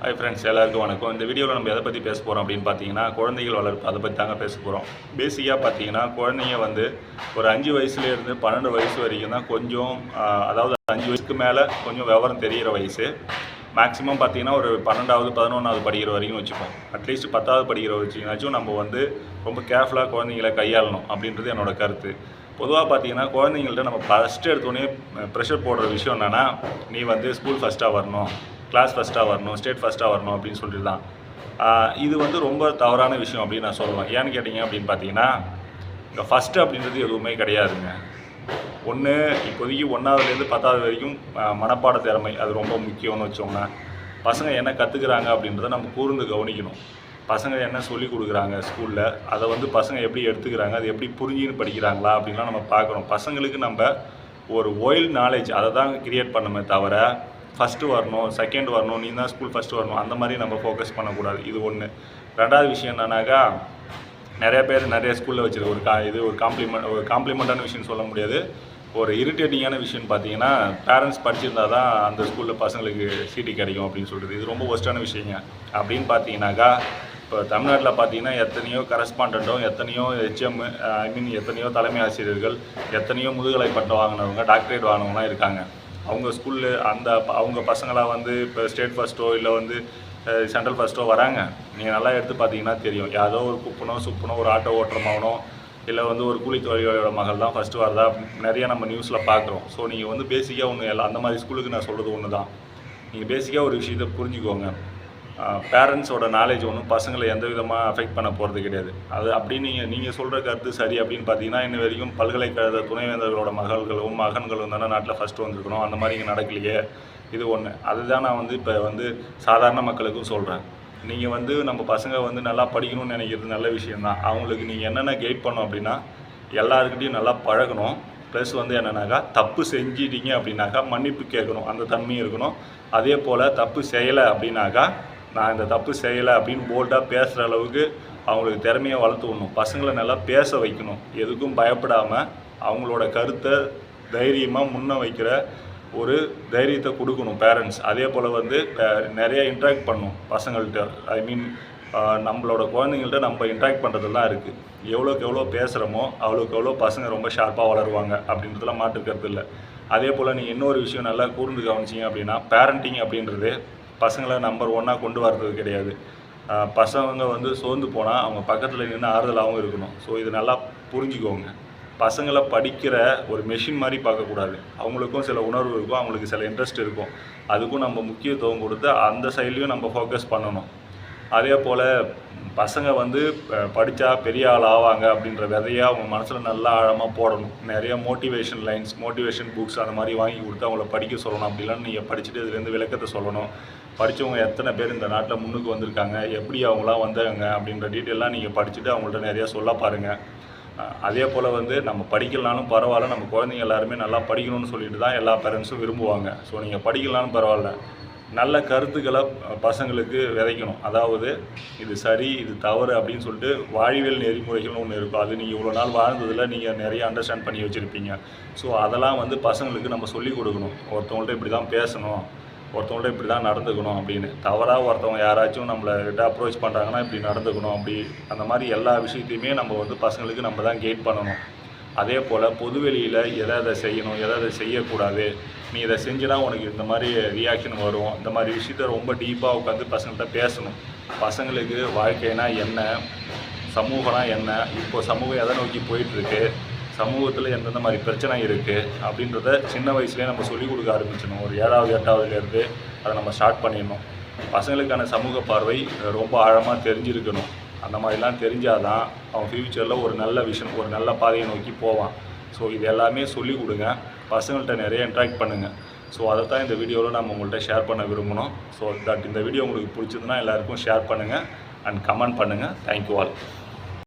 Hi friends எல்லாருக்கும் வணக்கம். இந்த வீடியோவில் நம்ம எதை பற்றி பேச போகிறோம் அப்படின்னு பார்த்தீங்கன்னா குழந்தைகள் வளர்ப்பு அதை பற்றி தாங்க பேச போகிறோம் பேசிக்காக பார்த்தீங்கன்னா குழந்தைங்க வந்து ஒரு அஞ்சு வயசுலேருந்து பன்னெண்டு வயசு வரைக்கும் தான் கொஞ்சம் அதாவது அஞ்சு வயசுக்கு மேலே கொஞ்சம் விவரம் தெரிகிற வயசு. மேக்ஸிமம் பார்த்தீங்கன்னா ஒரு பன்னெண்டாவது பதினொன்றாவது படிக்கிற வரைக்கும் வச்சுப்போம். அட்லீஸ்ட் பத்தாவது படிக்கிற வரைக்கும் நம்ம வந்து ரொம்ப கேர்ஃபுல்லாக குழந்தைங்களை கையாளணும் அப்படின்றது என்னோட கருத்து. பொதுவாக பார்த்தீங்கன்னா குழந்தைங்கள்ட்ட நம்ம ஃபஸ்ட்டு எடுத்தோடனே ப்ரெஷர் போடுற விஷயம் என்னென்னா நீ வந்து ஸ்கூல் ஃபஸ்ட்டாக வரணும். கிளாஸ் ஃபஸ்ட்டாக வரணும் ஸ்டேட் ஃபஸ்ட்டாக வரணும் அப்படின்னு சொல்லிட்டு தான் இது வந்து ரொம்ப தவறான விஷயம் அப்படின்னு நான் சொல்லுவேன். ஏன்னு கேட்டிங்க அப்படின்னு பார்த்தீங்கன்னா இங்கே ஃபஸ்ட்டு அப்படின்றது எதுவுமே கிடையாதுங்க. ஒன்று இப்போதைக்கு ஒன்றாவதுலேருந்து பத்தாவது வரைக்கும் மனப்பாட திறமை அது ரொம்ப முக்கியம்னு வச்சோம்னா பசங்க என்ன கற்றுக்குறாங்க அப்படின்றத நம்ம கூர்ந்து கவனிக்கணும். பசங்க என்ன சொல்லி கொடுக்குறாங்க ஸ்கூலில் அதை வந்து பசங்க எப்படி எடுத்துக்கிறாங்க அது எப்படி புரிஞ்சுன்னு படிக்கிறாங்களா அப்படின்லாம் நம்ம பார்க்கணும். பசங்களுக்கு நம்ம ஒரு ஒயில் நாலேஜ் அதை தான் கிரியேட் பண்ணுமே தவிர ஃபஸ்ட்டு வரணும் செகண்ட் வரணும் நீ தான் ஸ்கூல் ஃபஸ்ட்டு வரணும் அந்த மாதிரி நம்ம ஃபோக்கஸ் பண்ணக்கூடாது. இது ஒன்று ரெண்டாவது விஷயம் என்னன்னாக்கா நிறைய பேர் நிறைய ஸ்கூலில் வச்சிருக்க ஒரு கா இது ஒரு காம்ப்ளிமெண்ட் ஒரு காம்ப்ளிமெண்ட்டான விஷயம் சொல்ல முடியாது. ஒரு இரிட்டேட்டிங்கான விஷயம் பார்த்தீங்கன்னா பேரண்ட்ஸ் படிச்சிருந்தா தான் அந்த ஸ்கூலில் பசங்களுக்கு சீட்டு கிடைக்கும் அப்படின்னு சொல்கிறது இது ரொம்ப ஒஸ்ட்டான விஷயங்க. அப்படின்னு பார்த்தீங்கன்னாக்கா இப்போ தமிழ்நாட்டில் பார்த்தீங்கன்னா எத்தனையோ கரஸ்பாண்டண்ட்டும் எத்தனையோ ஹெச்எம் ஐ மீன் எத்தனையோ தலைமை ஆசிரியர்கள் எத்தனையோ முதுகலை பட்டம் வாங்கினவங்க டாக்டரேட் வாங்கினவங்களாம் இருக்காங்க. அவங்க ஸ்கூலில் அந்த அவங்க பசங்களாக வந்து இப்போ ஸ்டேட் ஃபஸ்ட்டோ இல்லை வந்து சென்ட்ரல் ஃபஸ்ட்டோ வராங்க. நீங்கள் நல்லா எடுத்து பார்த்தீங்கன்னா தெரியும். யாரோ ஒரு குப்பனோ சுப்பனோ ஒரு ஆட்டோ ஓட்டுற மகனோ இல்லை வந்து ஒரு கூலி தொழிலாளியோட மகள் தான் ஃபஸ்ட்டு வரதா நிறைய நம்ம நியூஸில் பார்க்குறோம் ஸோ நீங்கள் வந்து பேசிக்காக ஒன்று எல்லாம் அந்த மாதிரி ஸ்கூலுக்கு நான் சொல்கிறது ஒன்று தான் நீங்கள் பேசிக்காக ஒரு விஷயத்தை புரிஞ்சுக்கோங்க. பேரண்ட்ஸோட நாலேஜ் ஒன்றும் பசங்களை எந்த விதமாக அஃபெக்ட் பண்ண போகிறது கிடையாது. அது அப்படின்னு நீங்கள் நீங்கள் சொல்கிற கருத்து சரி அப்படின்னு பார்த்தீங்கன்னா இன்ன வரைக்கும் பல்கலைக்கழக துணைவேந்தர்களோட மகள்களும் மகன்களும் தானே நாட்டில் ஃபஸ்ட்டு வந்திருக்கணும். அந்த மாதிரி இங்கே நடக்கலையே. இது ஒன்று அதுதான் நான் வந்து இப்போ வந்து சாதாரண மக்களுக்கும் சொல்கிறேன் நீங்கள் வந்து நம்ம பசங்க வந்து நல்லா படிக்கணும்னு நினைக்கிறது நல்ல விஷயந்தான் அவங்களுக்கு நீங்கள் என்னென்ன கைட் பண்ணோம் அப்படின்னா எல்லாருக்கிட்டையும் நல்லா பழகணும். ப்ளஸ் வந்து என்னென்னாக்கா தப்பு செஞ்சிட்டீங்க அப்படின்னாக்கா மன்னிப்பு கேட்கணும். அந்த தன்மையும் இருக்கணும். அதே போல் தப்பு செய்யலை அப்படின்னாக்கா நான் இந்த தப்பு செய்யலை அப்படின்னு போல்டாக பேசுகிற அளவுக்கு அவங்களுக்கு திறமையை வளர்த்து விடணும். பசங்களை நல்லா பேச வைக்கணும். எதுக்கும் பயப்படாமல் அவங்களோட கருத்தை தைரியமாக முன்ன வைக்கிற ஒரு தைரியத்தை கொடுக்கணும் பேரண்ட்ஸ் அதே போல் வந்து பே- நிறைய இன்ட்ராக்ட் பண்ணும் பசங்கள்கிட்ட ஐ மீன் நம்மளோட குழந்தைங்கள்ட்ட நம்ம இன்ட்ராக்ட் பண்ணுறதுலாம் இருக்குது எவ்வளோக்கு எவ்வளோ பேசுகிறோமோ அவ்வளோக்கு எவ்வளோ பசங்க ரொம்ப ஷார்ப்பாக வளருவாங்க அப்படின்றதுலாம் மாற்றுக்கிறது இல்லை. அதே போல் நீங்கள் இன்னொரு விஷயம் நல்லா கூர்ந்து கவனிச்சிங்க அப்படின்னா பேரண்டிங் அப்படின்றது பசங்களை நம்பர் ஒன்னாக கொண்டு வர்றது கிடையாது. பசங்க வந்து சோர்ந்து போனால் அவங்க பக்கத்தில் நின்று ஆறுதலாகவும் இருக்கணும். ஸோ இது நல்லா புரிஞ்சுக்கோங்க. பசங்களை படிக்கிற ஒரு மெஷின் மாதிரி பார்க்கக்கூடாது. அவங்களுக்கும் சில உணர்வு இருக்கும் அவங்களுக்கு சில இன்ட்ரெஸ்ட் இருக்கும். அதுக்கும் நம்ம முக்கியத்துவம் கொடுத்து அந்த சைட்லேயும் நம்ம ஃபோக்கஸ் பண்ணணும். அதே போல் பசங்க வந்து படித்தா பெரிய ஆள் ஆவாங்க அப்படின்ற விதையை அவங்க மனசில் நல்லா ஆழமாக போடணும். நிறைய மோட்டிவேஷன் லைன்ஸ் மோட்டிவேஷன் புக்ஸ் அந்த மாதிரி வாங்கி கொடுத்து அவங்கள படிக்க சொல்லணும். அப்படிலாம் நீங்கள் படிச்சுட்டு இதுலேருந்து விளக்கத்தை சொல்லணும். படித்தவங்க எத்தனை பேர் இந்த நாட்டில் முன்னுக்கு வந்திருக்காங்க? எப்படி அவங்களாம் வந்தாங்க? அப்படின்ற டீட்டெயிலாம் நீங்கள் படிச்சுட்டு அவங்கள்ட்ட நிறையா சொல்ல பாருங்கள் அதே போல் வந்து நம்ம படிக்கலனாலும் பரவாயில்ல. நம்ம குழந்தைங்க எல்லாருமே நல்லா படிக்கணும்னு சொல்லிட்டு தான் எல்லா பேரண்ட்ஸும் விரும்புவாங்க. ஸோ நீங்கள் படிக்கலனாலும் பரவாயில்ல. நல்ல கருத்துக்களை பசங்களுக்கு விதைக்கணும். அதாவது இது சரி இது தவறு அப்படின்னு சொல்லிட்டு வாழ்வியல் நெறிமுறைகள்னு ஒன்று இருக்கும். அது நீங்கள் இவ்வளோ நாள் வாழ்ந்ததில் நீங்கள் நிறைய அண்டர்ஸ்டாண்ட் பண்ணி வச்சுருப்பீங்க. ஸோ அதெல்லாம் வந்து பசங்களுக்கு நம்ம சொல்லிக் கொடுக்கணும். ஒருத்தவங்கள்ட்ட இப்படி தான் பேசணும். ஒருத்தவங்கள்ட்ட இப்படி தான் நடந்துக்கணும் அப்படின்னு. தவறாக ஒருத்தவங்க யாராச்சும் நம்மளை கிட்ட அப்ரோச் பண்ணுறாங்கன்னா இப்படி நடந்துக்கணும். அப்படி அந்த மாதிரி எல்லா விஷயத்தையுமே நம்ம வந்து பசங்களுக்கு நம்ம தான் கெயிட் பண்ணணும். அதே போல் பொதுவெளியில் எதை எதை செய்யணும் எதை எதை செய்யக்கூடாது நீ இதை செஞ்சுனா உனக்கு இந்த மாதிரி ரியாக்ஷன் வரும் இந்த மாதிரி விஷயத்த ரொம்ப டீப்பாக உட்காந்து பசங்கள்கிட்ட பேசணும். பசங்களுக்கு வாழ்க்கைனா என்ன? சமூகம்னா என்ன? இப்போ சமூகம் எதை நோக்கி போயிட்டுருக்கு? சமூகத்தில் எந்தெந்த மாதிரி பிரச்சனை இருக்குது அப்படின்றத சின்ன வயசுலேயே நம்ம சொல்லிக் கொடுக்க ஆரம்பிச்சிடணும். ஒரு ஏழாவது எட்டாவதுலேருந்து அதை நம்ம ஸ்டார்ட் பண்ணிடணும். பசங்களுக்கான சமூக பார்வை ரொம்ப ஆழமாக தெரிஞ்சிருக்கணும். அந்த மாதிரிலாம் தெரிஞ்சாதான் அவன் ஃப்யூச்சரில் ஒரு நல்ல விஷயம் ஒரு நல்ல பாதையை நோக்கி போவான். ஸோ இது எல்லாமே சொல்லிக் கொடுங்க. பசங்கள்கிட்ட நிறைய இன்ட்ராக்ட் பண்ணுங்கள் ஸோ அதை தான் இந்த வீடியோவில் நம்ம உங்கள்கிட்ட ஷேர் பண்ண விரும்பணும் ஸோ தட் இந்த வீடியோ உங்களுக்கு பிடிச்சதுன்னா எல்லாருக்கும் ஷேர் பண்ணுங்கள் அண்ட் கமெண்ட் பண்ணுங்கள் தேங்க்யூ ஆல்